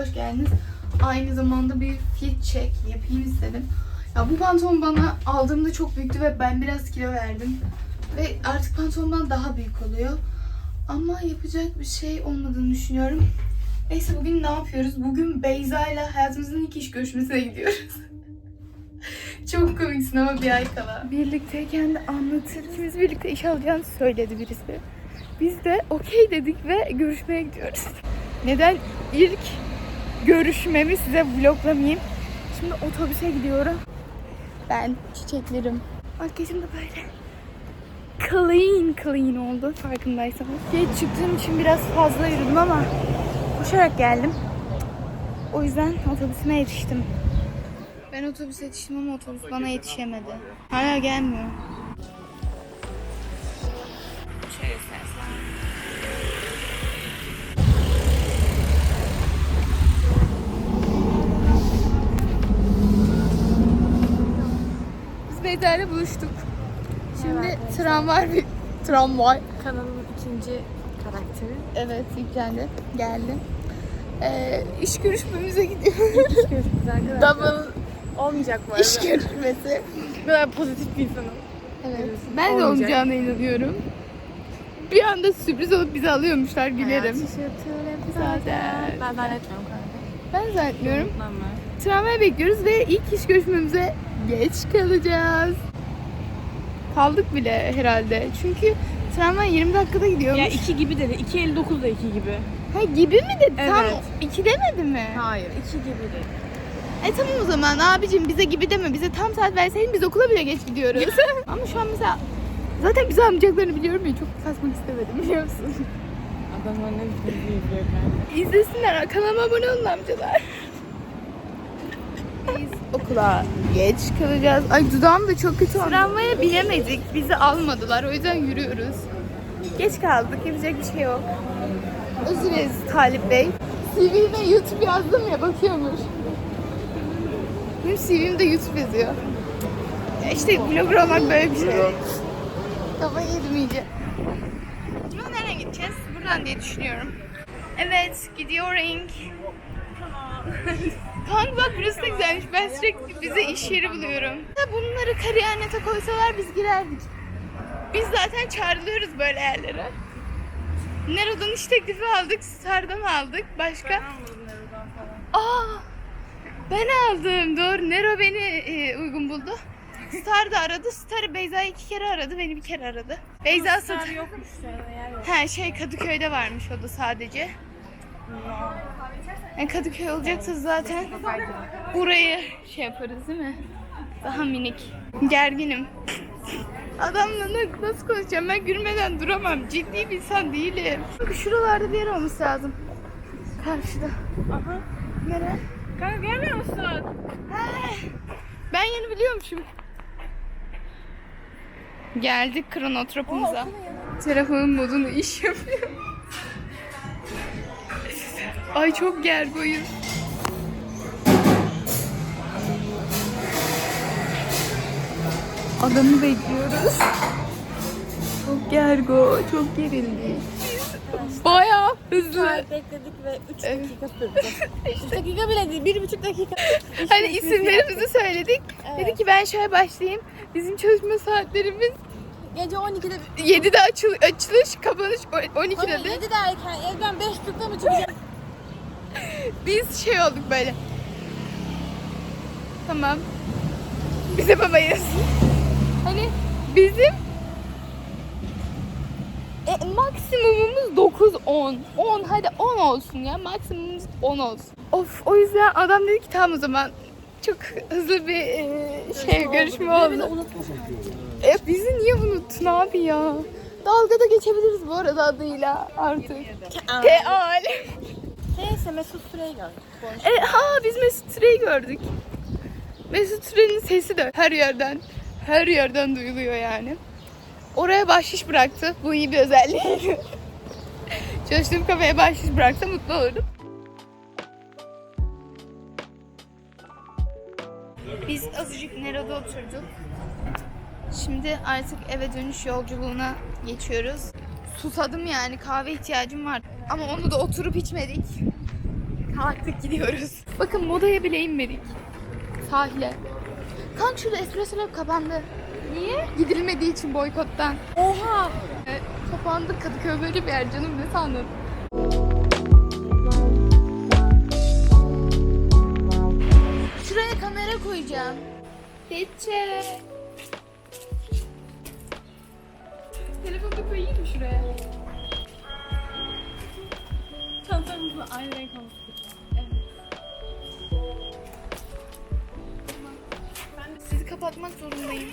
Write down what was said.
hoş geldiniz. Aynı zamanda bir fit check yapayım istedim. Ya bu pantolon bana aldığımda çok büyüktü ve ben biraz kilo verdim. Ve artık pantolondan daha büyük oluyor. Ama yapacak bir şey olmadığını düşünüyorum. Neyse bugün ne yapıyoruz? Bugün Beyza ile hayatımızın ilk iş görüşmesine gidiyoruz. Çok komiksin ama bir ay kala. Birlikteyken de anlatır. Birlikte iş alacağını söyledi birisi. Biz de okey dedik ve görüşmeye gidiyoruz. Neden ilk görüşmemi size vloglamayayım. Şimdi otobüse gidiyorum. Ben çiçeklerim. Makyajım da böyle clean clean oldu farkındaysanız. Geç çıktığım için biraz fazla yürüdüm ama koşarak geldim. O yüzden otobüsüme yetiştim. Ben otobüse yetiştim ama otobüs bana yetişemedi. Hala gelmiyor. İle buluştuk. Şimdi tramvay bir tramvay. Kanalın ikinci karakteri. Evet yüklendi. Geldi. Ee, iş görüşmemize gidiyoruz. Görüşürüz arkadaşlar. Double Olmayacak bu arada. iş görüşmesi. Bu kadar pozitif bir insanım. Evet. Görüyorsun. Ben de Olmayacak. olacağına inanıyorum. Bir anda sürpriz olup bizi alıyormuşlar gülerim. Zaten. Ben zannetmiyorum. Ben zannetmiyorum. Tramvay bekliyoruz ve ilk iş görüşmemize geç kalacağız. Kaldık bile herhalde. Çünkü tramvay 20 dakikada gidiyormuş. Ya iki gibi dedi. 2.59 da iki gibi. Ha gibi mi dedi? Tam Evet. 2 demedi mi? Hayır. iki gibi dedi. E tamam o zaman abicim bize gibi deme. Bize tam saat verseydin biz okula bile geç gidiyoruz. Ama şu an mesela zaten bizi almayacaklarını biliyorum ya çok kasmak istemedim biliyor musun? Adamlar ne biçim dizi izliyor kanka. İzlesinler kanalıma abone olun amcalar. Biz okula geç kalacağız. Ay dudağım da çok kötü oldu. Tramvaya binemedik. Bizi almadılar. O yüzden yürüyoruz. Geç kaldık. Yapacak bir şey yok. Özür dileriz Talip Bey. CV'me YouTube yazdım ya bakıyormuş. Benim CV'mde YouTube yazıyor. Ya işte vlogger olmak böyle bir şey. Kafayı yedim iyice. Buradan diye düşünüyorum. Evet, gidiyoruz. Kanka bak burası da güzelmiş. Ben sürekli bize iş yeri buluyorum. Bunları kariyernete koysalar biz girerdik. Biz zaten çağrılıyoruz böyle yerlere. Nero'dan iş teklifi aldık, Star'dan aldık. Başka? Aa, ben aldım. Doğru. Nero beni e, uygun buldu. Star da aradı. Star Beyza'yı iki kere aradı. Beni bir kere aradı. Beyza Star sat- yokmuş yani yer yok. Ha şey Kadıköy'de varmış o da sadece. Yani Kadıköy olacaksa zaten burayı şey yaparız değil mi? Daha minik. Gerginim. Adamla na- nasıl konuşacağım? Ben gülmeden duramam. Ciddi bir insan değilim. Çünkü şuralarda bir yer olması lazım. Karşıda. Aha. Nere? Kanka görmüyor musun? He. Ben yeni biliyormuşum. Geldik kronotropumuza. Telefonun modunu iş yapıyor. Ay çok gergoyuz. Adamı bekliyoruz. Çok gergo, çok gerildi. Bayağı hızlı. Saat bekledik ve 3 Evet. dakika sürdü. 3 dakika bile değil, 1,5 dakika. Hani isimlerimizi söyledik. Evet. Dedi ki ben şöyle başlayayım. Bizim çalışma saatlerimiz Gece 12'de 7'de açıl açılış, kapanış o- 12'de Hani de. 7 derken evden 5.30'da mı çıkacağım? Biz şey olduk böyle. Tamam. Bize babayız. Hani bizim e, maksimumumuz 9 10. 10 hadi 10 olsun ya. Maksimumumuz 10 olsun. Of o yüzden adam dedi ki tamam o zaman çok hızlı bir e, şey görüşme oldu. E, bizi niye unuttun abi ya? Dalgada geçebiliriz bu arada adıyla artık. Teal. Neyse Mesut Süreyi gördük. E, ha biz Mesut Süreyi gördük. Mesut Süre'nin sesi de her yerden, her yerden duyuluyor yani. Oraya bahşiş bıraktı. Bu iyi bir özelliği. Çalıştığım kafeye bahşiş bıraksa mutlu olurdum. Biz azıcık Nero'da oturduk. Şimdi artık eve dönüş yolculuğuna geçiyoruz. Susadım yani kahve ihtiyacım var. Ama onu da oturup içmedik. Kalktık gidiyoruz. Bakın modaya bile inmedik. Sahile. Kanka şurada espresso kapandı. Niye? Gidilmediği için boykottan. Oha! E, kapandı Kadıköy böyle bir yer canım ne sandın? Şuraya kamera koyacağım. Betçe. Telefonu da koyayım mı şuraya? Çantamızla aynı renk olmuş. Sizi kapatmak zorundayım.